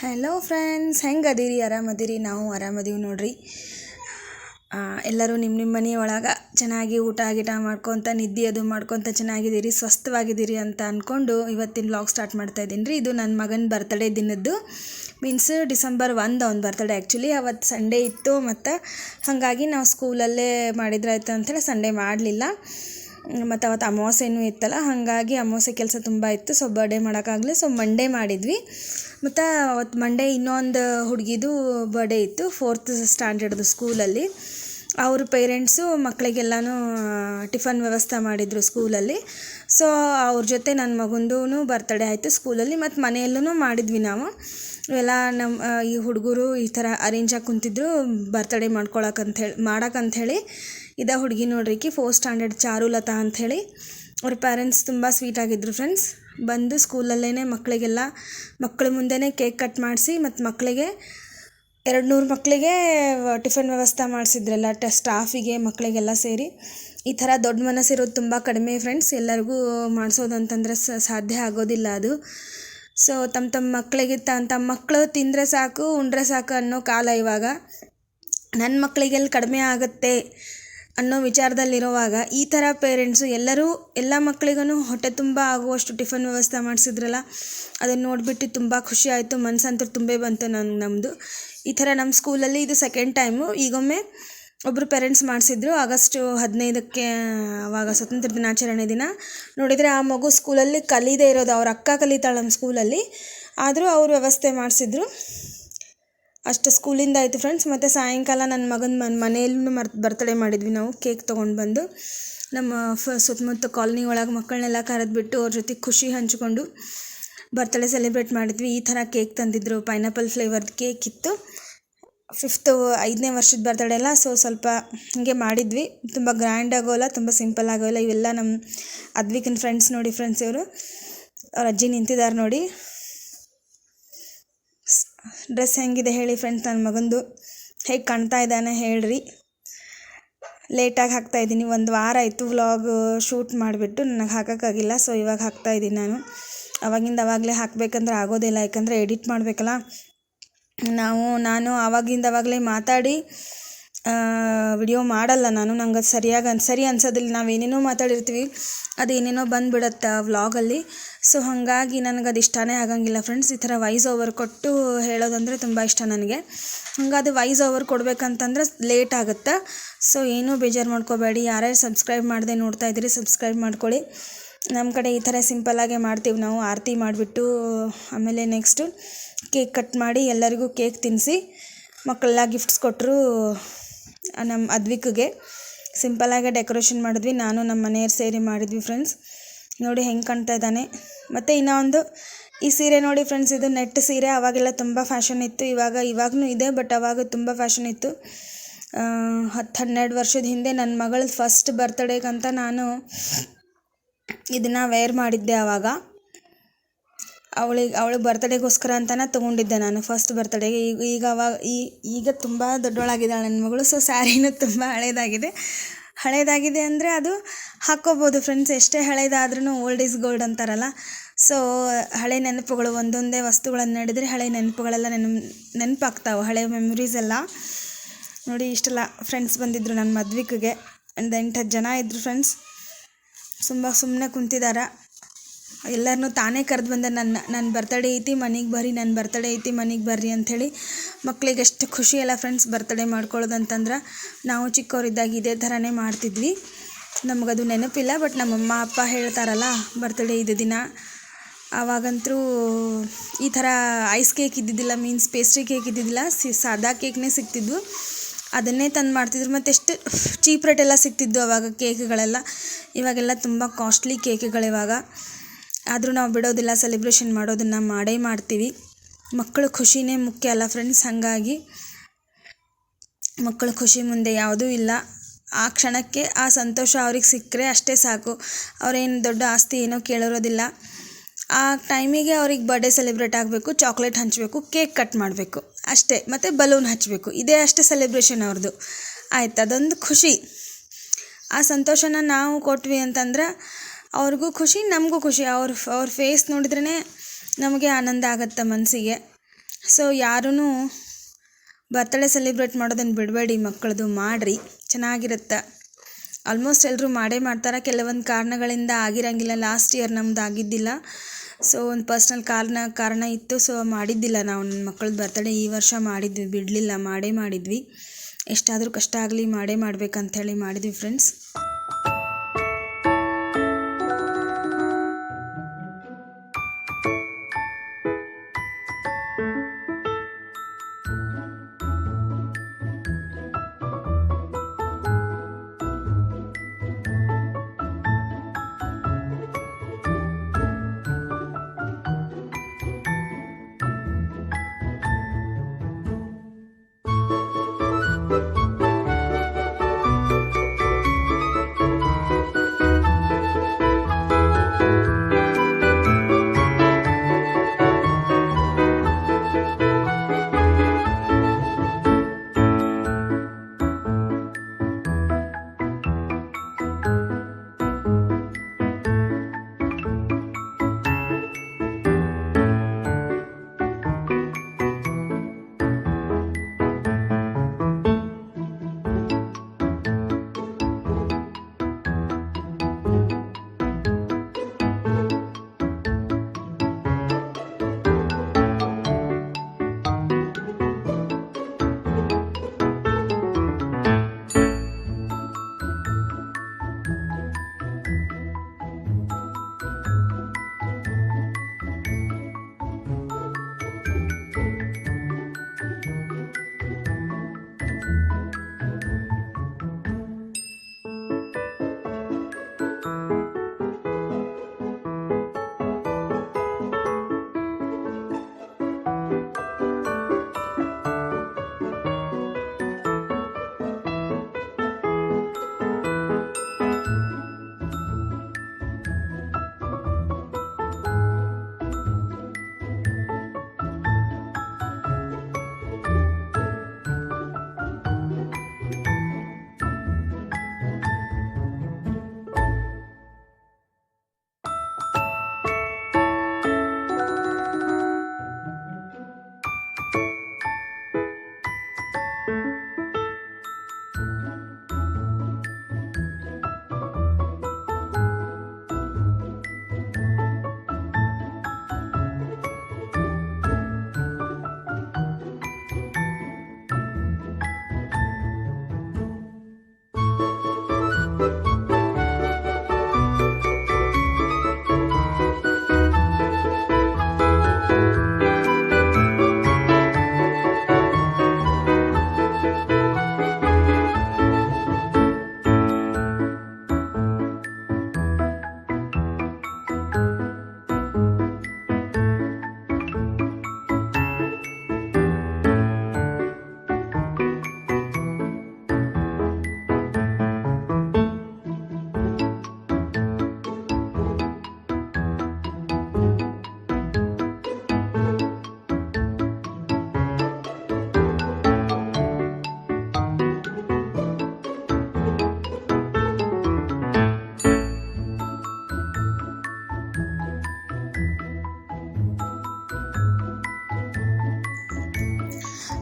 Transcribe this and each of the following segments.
Hello friends ಹೆಂಗೆ ಅದೀರಿ? ಆರಾಮದಿರಿ? ನಾವು ಆರಾಮದೀವಿ ನೋಡ್ರಿ. ಎಲ್ಲರೂ ನಿಮ್ಮ ನಿಮ್ಮ ಮನೆ ಒಳಗೆ ಚೆನ್ನಾಗಿ ಊಟ ಗೀಟ ಮಾಡ್ಕೊತ, ನಿದ್ದೆ ಅದು ಮಾಡ್ಕೊತ ಚೆನ್ನಾಗಿದ್ದೀರಿ ಸ್ವಸ್ಥವಾಗಿದ್ದೀರಿ ಅಂತ ಅಂದ್ಕೊಂಡು ಇವತ್ತಿನ ಬ್ಲಾಗ್ ಸ್ಟಾರ್ಟ್ ಮಾಡ್ತಾ ಇದ್ದೀನಿ ರೀ. ಇದು ನನ್ನ ಮಗನ ಬರ್ತಡೇ ದಿನದ್ದು. ಮೀನ್ಸ್ ಡಿಸೆಂಬರ್ ಒಂದು ಅವ್ನ ಬರ್ತಡೇ ಆ್ಯಕ್ಚುಲಿ ಅವತ್ತು ಸಂಡೇ ಇತ್ತು ಮತ್ತು ಹಾಗಾಗಿ ನಾವು ಸ್ಕೂಲಲ್ಲೇ ಮಾಡಿದ್ರಾಯ್ತು ಅಂತೇಳಿ ಸಂಡೇ ಮಾಡಲಿಲ್ಲ. ಮತ್ತು ಅವತ್ತು ಅಮಾವಾಸ್ಯೆನೂ ಇತ್ತಲ್ಲ, ಹಾಗಾಗಿ ಅಮಾವಾಸ್ಯೆ ಕೆಲಸ ತುಂಬ ಇತ್ತು. ಸೊ ಬರ್ಡೇ ಮಾಡೋಕ್ಕಾಗಲಿ ಸೊ ಮಂಡೇ ಮಾಡಿದ್ವಿ. ಮತ್ತು ಅವತ್ತು ಮಂಡೇ ಇನ್ನೊಂದು ಹುಡುಗಿದು ಬರ್ಡೇ ಇತ್ತು ಫೋರ್ತ್ ಸ್ಟ್ಯಾಂಡರ್ಡ್ದು ಸ್ಕೂಲಲ್ಲಿ ಅವ್ರ ಪೇರೆಂಟ್ಸು ಮಕ್ಕಳಿಗೆಲ್ಲನೂ ಟಿಫನ್ ವ್ಯವಸ್ಥೆ ಮಾಡಿದರು ಸ್ಕೂಲಲ್ಲಿ. ಸೊ, ಅವ್ರ ಜೊತೆ ನನ್ನ ಮಗುಂದೂ ಬರ್ತಡೇ ಆಯಿತು ಸ್ಕೂಲಲ್ಲಿ, ಮತ್ತು ಮನೆಯಲ್ಲೂ ಮಾಡಿದ್ವಿ ನಾವು. ಇವೆಲ್ಲ ನಮ್ಮ ಈ ಹುಡುಗರು ಈ ಥರ ಅರೇಂಜಾಗಿ ಕುಂತಿದ್ರು, ಬರ್ತಡೇ ಮಾಡ್ಕೊಳಕ್ಕಂಥೇಳಿ ಮಾಡೋಕ್ಕಂಥೇಳಿ ಇದ ಹುಡುಗಿ ನೋಡ್ರಿಕಿ ಫೋರ್ ಸ್ಟ್ಯಾಂಡರ್ಡ್ ಚಾರುಲತಾ ಅಂಥೇಳಿ ಅವ್ರ ಪೇರೆಂಟ್ಸ್ ತುಂಬ ಸ್ವೀಟ್ ಆಗಿದ್ರು ಫ್ರೆಂಡ್ಸ್ ಬಂದು ಸ್ಕೂಲಲ್ಲೇ ಮಕ್ಕಳಿಗೆಲ್ಲ, ಮಕ್ಕಳ ಮುಂದೆನೇ ಕೇಕ್ ಕಟ್ ಮಾಡಿಸಿ, ಮತ್ತು ಮಕ್ಕಳಿಗೆ ಎರಡು ನೂರು ಮಕ್ಕಳಿಗೆ ಟಿಫನ್ ವ್ಯವಸ್ಥೆ ಮಾಡಿಸಿದ್ರಲ್ಲ, ಟ, ಸ್ಟಾಫಿಗೆ ಮಕ್ಕಳಿಗೆಲ್ಲ ಸೇರಿ. ಈ ಥರ ದೊಡ್ಡ ಮನಸ್ಸಿರೋದು ತುಂಬ ಕಡಿಮೆ ಫ್ರೆಂಡ್ಸ್. ಎಲ್ಲರಿಗೂ ಮಾಡಿಸೋದು ಅಂತಂದರೆ ಸಾಧ್ಯ ಆಗೋದಿಲ್ಲ ಅದು. ಸೊ ತಮ್ಮ ತಮ್ಮ ಮಕ್ಕಳಿಗೆ ತಮ್ಮ ತಮ್ಮ ಮಕ್ಕಳು ತಿಂದರೆ ಸಾಕು, ಉಂಡ್ರೆ ಸಾಕು ಅನ್ನೋ ಕಾಲ ಇವಾಗ. ನನ್ನ ಮಕ್ಕಳಿಗೆಲ್ಲಿ ಕಡಿಮೆ ಆಗುತ್ತೆ. ಅನ್ನೋ ವಿಚಾರದಲ್ಲಿರುವಾಗ ಈ ಥರ ಪೇರೆಂಟ್ಸು ಎಲ್ಲರೂ ಎಲ್ಲ ಮಕ್ಕಳಿಗೂ ಹೊಟ್ಟೆ ತುಂಬ ಆಗುವಷ್ಟು ಟಿಫನ್ ವ್ಯವಸ್ಥೆ ಮಾಡಿಸಿದ್ರಲ್ಲ, ಅದನ್ನು ನೋಡಿಬಿಟ್ಟು ತುಂಬ ಖುಷಿ ಆಯಿತು ಮನಸ್ಸಂತೂ ತುಂಬೇ ಬಂತು ನನ್ನ ನಮ್ಮದು ಈ ಥರ ನಮ್ಮ ಸ್ಕೂಲಲ್ಲಿ ಇದು ಸೆಕೆಂಡ್ ಟೈಮು ಈಗೊಮ್ಮೆ ಒಬ್ಬರು ಪೇರೆಂಟ್ಸ್ ಮಾಡಿಸಿದ್ರು, ಆಗಸ್ಟು ಹದಿನೈದಕ್ಕೆ ಆವಾಗ ಸ್ವತಂತ್ರ ದಿನಾಚರಣೆ ದಿನ. ನೋಡಿದರೆ ಆ ಮಗು ಸ್ಕೂಲಲ್ಲಿ ಕಲೀದೇ ಇರೋದು, ಅವ್ರ ಅಕ್ಕ ಕಲಿತಾಳೆ ನಮ್ಮ ಸ್ಕೂಲಲ್ಲಿ ಆದರೂ ಅವ್ರು ವ್ಯವಸ್ಥೆ ಮಾಡಿಸಿದ್ರು. ಅಷ್ಟು ಸ್ಕೂಲಿಂದ ಆಯಿತು ಫ್ರೆಂಡ್ಸ್ ಮತ್ತು ಸಾಯಂಕಾಲ ನನ್ನ ಮಗನ ಮನ್, ಮನೆಯಲ್ಲೂ ಮರ್ ಬರ್ತಡೇ ಮಾಡಿದ್ವಿ ನಾವು ಕೇಕ್ ತೊಗೊಂಡು ಬಂದು. ನಮ್ಮ ಫ ಸುತ್ತಮುತ್ತ ಕಾಲೋನಿ ಒಳಗೆ ಮಕ್ಕಳನ್ನೆಲ್ಲ ಕರೆದ್ಬಿಟ್ಟು ಅವ್ರ ಜೊತೆ ಖುಷಿ ಹಂಚಿಕೊಂಡು ಬರ್ತಡೇ ಸೆಲೆಬ್ರೇಟ್ ಮಾಡಿದ್ವಿ. ಈ ಥರ ಕೇಕ್ ತಂದಿದ್ರು. ಪೈನಾಪಲ್ ಫ್ಲೇವರ್ದು ಕೇಕ್ ಇತ್ತು. ಫಿಫ್ತು ಐದನೇ ವರ್ಷದ ಬರ್ತಡೇ ಅಲ್ಲ ಸೊ ಸ್ವಲ್ಪ ಹೀಗೆ ಮಾಡಿದ್ವಿ. ತುಂಬ ಗ್ರ್ಯಾಂಡ್ ಆಗೋಲ್ಲ ತುಂಬ ಸಿಂಪಲ್ ಆಗೋಲ್ಲ ಇವೆಲ್ಲ ನಮ್ಮ ಅದ್ವಿಕನ್ ಫ್ರೆಂಡ್ಸ್ ನೋಡಿ ಫ್ರೆಂಡ್ಸ್ ಇವರು. ಅವ್ರ ಅಜ್ಜಿ ನಿಂತಿದ್ದಾರೆ ನೋಡಿ. ಡ್ರೆಸ್ ಹೆಂಗಿದೆ ಹೇಳಿ ಫ್ರೆಂಡ್ಸ್ ನನ್ನ ಮಗಂದು. ಹೇಗೆ ಕಾಣ್ತಾ ಇದ್ದಾನೆ ಹೇಳ್ರಿ. ಲೇಟಾಗಿ ಹಾಕ್ತಾ ಇದ್ದೀನಿ. ಒಂದು ವಾರ ಆಯಿತು ವ್ಲಾಗ್ ಶೂಟ್ ಮಾಡಿಬಿಟ್ಟು, ನನಗೆ ಹಾಕೋಕ್ಕಾಗಿಲ್ಲ ಸೊ ಇವಾಗ ಹಾಕ್ತಾ ಇದ್ದೀನಿ ನಾನು. ಅವಾಗಿಂದ ಅವಾಗಲೇ ಹಾಕಬೇಕಂದ್ರೆ ಆಗೋದಿಲ್ಲ, ಯಾಕಂದರೆ ಎಡಿಟ್ ಮಾಡಬೇಕಲ್ಲ. ನಾವು, ನಾನು ಆವಾಗಿಂದ ಅವಾಗಲೇ ಮಾತಾಡಿ ವಿಡಿಯೋ ಮಾಡಲ್ಲ ನಾನು. ನಂಗೆ ಅದು ಸರಿಯಾಗಿ ಅನ್, ಸರಿ ಅನ್ಸೋದಿಲ್ಲ. ನಾವು ಏನೇನೋ ಮಾತಾಡಿರ್ತೀವಿ ಅದು ಏನೇನೋ ಬಂದುಬಿಡತ್ತೆ ವ್ಲಾಗಲ್ಲಿ. ಸೊ ಹಾಗಾಗಿ ನನಗೆ ಅದು ಇಷ್ಟನೇ ಆಗಂಗಿಲ್ಲ ಫ್ರೆಂಡ್ಸ್. ಈ ಥರ ವಾಯ್ಸ್ ಓವರ್ ಕೊಟ್ಟು ಹೇಳೋದಂದರೆ ತುಂಬ ಇಷ್ಟ ನನಗೆ. ಹಾಗಾದ್ರೆ ವಾಯ್ಸ್ ಓವರ್ ಕೊಡಬೇಕಂತಂದ್ರೆ ಲೇಟ್ ಆಗುತ್ತೆ. ಸೊ ಏನೂ ಬೇಜಾರು ಮಾಡ್ಕೋಬೇಡಿ. ಯಾರ್ಯಾರು ಸಬ್ಸ್ಕ್ರೈಬ್ ಮಾಡದೆ ನೋಡ್ತಾ ಇದ್ದೀರಿ, ಸಬ್ಸ್ಕ್ರೈಬ್ ಮಾಡ್ಕೊಳ್ಳಿ. ನಮ್ಮ ಕಡೆ ಈ ಥರ ಸಿಂಪಲ್ಲಾಗೆ ಮಾಡ್ತೀವಿ ನಾವು. ಆರತಿ ಮಾಡಿಬಿಟ್ಟು, ಆಮೇಲೆ ನೆಕ್ಸ್ಟು ಕೇಕ್ ಕಟ್ ಮಾಡಿ ಎಲ್ಲರಿಗೂ ಕೇಕ್ ತಿನ್ನಿಸಿ ಮಕ್ಕಳೆಲ್ಲ ಗಿಫ್ಟ್ಸ್ ಕೊಟ್ಟರು ನಮ್ಮ ಅದ್ವಿಕ್ಗೆ ಸಿಂಪಲ್ಲಾಗೆ ಡೆಕೋರೇಷನ್ ಮಾಡಿದ್ವಿ. ನಾನು ನಮ್ಮ ಮನೆಯವ್ರು ಸೇರಿ ಮಾಡಿದ್ವಿ ಫ್ರೆಂಡ್ಸ್. ನೋಡಿ ಹೆಂಗೆ ಕಾಣ್ತಾ ಇದ್ದಾನೆ. ಮತ್ತು ಇನ್ನೊಂದು, ಈ ಸೀರೆ ನೋಡಿ ಫ್ರೆಂಡ್ಸ್, ಇದು ನೆಟ್ ಸೀರೆ. ಅವಾಗೆಲ್ಲ ತುಂಬ ಫ್ಯಾಷನ್ ಇತ್ತು. ಇವಾಗ ಇವಾಗೂ ಇದೆ, ಬಟ್ ಅವಾಗ ತುಂಬ ಫ್ಯಾಷನ್ ಇತ್ತು. ಹತ್ತು ಹನ್ನೆರಡು ವರ್ಷದ ಹಿಂದೆ ನನ್ನ ಮಗಳ ಫಸ್ಟ್ ಬರ್ತಡೇಗಂತ ನಾನು ಇದನ್ನು ವೇರ್ ಮಾಡಿದ್ದೆ ಆವಾಗ ಅವಳಿಗೆ, ಅವಳ ಬರ್ತಡೇಗೋಸ್ಕರ ಅಂತಲೇ ತೊಗೊಂಡಿದ್ದೆ ನಾನು. ಫಸ್ಟ್ ಬರ್ತಡೇಗೆ ಈಗ ಈಗ ಅವಾಗ ಈಗ ತುಂಬ ದೊಡ್ಡವಳಾಗಿದ್ದಾಳೆ ನನ್ನ ಮಗಳು ಸೊ ಸ್ಯಾರಿನೂ ತುಂಬ ಹಳೇದಾಗಿದೆ. ಹಳೇದಾಗಿದೆ ಅಂದರೆ ಅದು ಹಾಕ್ಕೋಬೋದು ಫ್ರೆಂಡ್ಸ್ ಎಷ್ಟೇ ಹಳೇದಾದ್ರೂ ಓಲ್ಡ್ ಈಸ್ ಗೋಲ್ಡ್ ಅಂತಾರಲ್ಲ. ಸೊ ಹಳೆ ನೆನಪುಗಳು, ಒಂದೊಂದೇ ವಸ್ತುಗಳನ್ನು ನಡೆದರೆ ಹಳೆ ನೆನಪುಗಳೆಲ್ಲ ನೆನ ನೆನಪಾಗ್ತಾವೆ. ಹಳೆ ಮೆಮೊರೀಸ್ ಎಲ್ಲ. ನೋಡಿ, ಇಷ್ಟೆಲ್ಲ ಫ್ರೆಂಡ್ಸ್ ಬಂದಿದ್ದರು ನನ್ನ ಮದ್ವಿಕೆಗೆ. ಎಂಟು ಹತ್ತು ಜನ ಇದ್ದರು ಫ್ರೆಂಡ್ಸ್ ತುಂಬ ಸುಮ್ಮನೆ ಕುಂತಿದ್ದಾರೆ ಎಲ್ಲರನ್ನೂ ತಾನೇ ಕರೆದು ಬಂದ ನನ್ನ ನನ್ನ ಬರ್ತಡೇ ಐತಿ, ಮನೆಗೆ ಬರ್ರಿ ನನ್ನ ಬರ್ತಡೇ ಐತಿ, ಮನೆಗೆ ಬರ್ರಿ ಅಂಥೇಳಿ ಮಕ್ಳಿಗೆ ಎಷ್ಟು ಖುಷಿ ಅಲ್ಲ ಫ್ರೆಂಡ್ಸ್ ಬರ್ತಡೇ ಮಾಡ್ಕೊಳ್ಳೋದು ಅಂತಂದ್ರೆ ನಾವು ಚಿಕ್ಕವರಿದ್ದಾಗ ಇದೇ ಥರನೇ ಮಾಡ್ತಿದ್ವಿ. ನಮಗದು ನೆನಪಿಲ್ಲ ಬಟ್ ನಮ್ಮ ಅಮ್ಮ ಅಪ್ಪ ಹೇಳ್ತಾರಲ್ಲ ಬರ್ತಡೇ ಇದ್ದ ದಿನ. ಆವಾಗಂತೂ ಈ ಥರ ಐಸ್ ಕೇಕ್ ಇದ್ದಿದ್ದಿಲ್ಲ ಮೀನ್ಸ್ ಪೇಸ್ಟ್ರಿ ಕೇಕ್ ಇದ್ದಿದ್ದಿಲ್ಲ, ಸಿ, ಸಾದಾ ಕೇಕ್ನೇ ಸಿಗ್ತಿದ್ವು. ಅದನ್ನೇ ತಂದು ಮಾಡ್ತಿದ್ರು, ಮತ್ತು ಎಷ್ಟು ಚೀಪ್ ರೇಟೆಲ್ಲ ಸಿಗ್ತಿದ್ದು ಅವಾಗ ಕೇಕ್ಗಳೆಲ್ಲ ಇವಾಗೆಲ್ಲ ತುಂಬ ಕಾಸ್ಟ್ಲಿ ಕೇಕ್ಗಳಿವಾಗ ಆದರೂ ನಾವು ಬಿಡೋದಿಲ್ಲ ಸೆಲೆಬ್ರೇಷನ್ ಮಾಡೋದನ್ನು ಮಾಡೇ ಮಾಡ್ತೀವಿ. ಮಕ್ಕಳ ಖುಷಿನೇ ಮುಖ್ಯ ಅಲ್ಲ ಫ್ರೆಂಡ್ಸ್ ಹಾಗಾಗಿ. ಮಕ್ಕಳ ಖುಷಿ ಮುಂದೆ ಯಾವುದೂ ಇಲ್ಲ. ಆ ಕ್ಷಣಕ್ಕೆ ಆ ಸಂತೋಷ ಅವ್ರಿಗೆ ಸಿಕ್ಕರೆ ಅಷ್ಟೇ ಸಾಕು. ಅವರೇನು ದೊಡ್ಡ ಆಸ್ತಿ ಏನೋ ಕೇಳಿರೋದಿಲ್ಲ. ಆ ಟೈಮಿಗೆ ಅವ್ರಿಗೆ ಬರ್ಡೇ ಸೆಲೆಬ್ರೇಟ್ ಆಗಬೇಕು ಚಾಕ್ಲೇಟ್ ಹಂಚಬೇಕು ಕೇಕ್ ಕಟ್ ಮಾಡಬೇಕು. ಅಷ್ಟೇ. ಮತ್ತು ಬಲೂನ್ ಹಚ್ಚಬೇಕು ಇದೇ ಅಷ್ಟೇ ಸೆಲೆಬ್ರೇಷನ್ ಅವ್ರದ್ದು ಆಯ್ತು, ಅದೊಂದು ಖುಷಿ. ಆ ಸಂತೋಷನ ನಾವು ಕೊಟ್ವಿ ಅಂತಂದ್ರೆ ಅವ್ರಿಗೂ ಖುಷಿ, ನಮಗೂ ಖುಷಿ. ಅವ್ರ ಅವ್ರ ಫೇಸ್ ನೋಡಿದ್ರೇ ನಮಗೆ ಆನಂದ ಆಗುತ್ತೆ ಮನಸ್ಸಿಗೆ ಸೊ ಯಾರೂ ಬರ್ತ್ಡೇ ಸೆಲೆಬ್ರೇಟ್ ಮಾಡೋದನ್ನು ಬಿಡಬೇಡಿ ಮಕ್ಕಳದು ಮಾಡಿರಿ. ಚೆನ್ನಾಗಿರುತ್ತೆ. ಆಲ್ಮೋಸ್ಟ್ ಎಲ್ಲರೂ ಮಾಡೇ ಮಾಡ್ತಾರೆ. ಕೆಲವೊಂದು ಕಾರಣಗಳಿಂದ ಆಗಿರಂಗಿಲ್ಲ. ಲಾಸ್ಟ್ ಇಯರ್ ನಮ್ದು ಆಗಿದ್ದಿಲ್ಲ. ಸೊ ಒಂದು ಪರ್ಸ್ನಲ್ ಕಾರಣ ಕಾರಣ ಇತ್ತು. ಸೊ ಮಾಡಿದ್ದಿಲ್ಲ ನಾವು. ನನ್ನ ಮಕ್ಕಳದ್ದು ಬರ್ತಡೇ ಈ ವರ್ಷ ಮಾಡಿದ್ವಿ. ಬಿಡಲಿಲ್ಲ. ಮಾಡೇ ಮಾಡಿದ್ವಿ. ಎಷ್ಟಾದರೂ ಕಷ್ಟ ಆಗಲಿ, ಮಾಡೇ ಮಾಡಬೇಕಂಥೇಳಿ ಮಾಡಿದ್ವಿ ಫ್ರೆಂಡ್ಸ್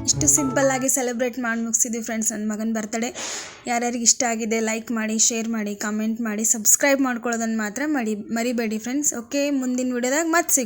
ಇಷ್ಟು ಸಿಂಪಲ್ಲಾಗಿ ಸೆಲೆಬ್ರೇಟ್ ಮಾಡಿ ಮುಗಿಸಿದ್ವಿ ಫ್ರೆಂಡ್ಸ್. ನನ್ನ ಮಗನ ಬರ್ತಡೇ ಯಾರ್ಯಾರಿಗೆ ಇಷ್ಟ ಆಗಿದೆ ಲೈಕ್ ಮಾಡಿ ಶೇರ್ ಮಾಡಿ ಕಮೆಂಟ್ ಮಾಡಿ ಸಬ್ಸ್ಕ್ರೈಬ್ ಮಾಡ್ಕೊಳ್ಳೋದನ್ನು ಮಾತ್ರ ಮಡಿ, ಮರಿಬೇಡಿ ಫ್ರೆಂಡ್ಸ್. ಓಕೆ ಮುಂದಿನ ವಿಡಿಯೋದಾಗ ಮತ್ತೆ ಸಿಗೋಣ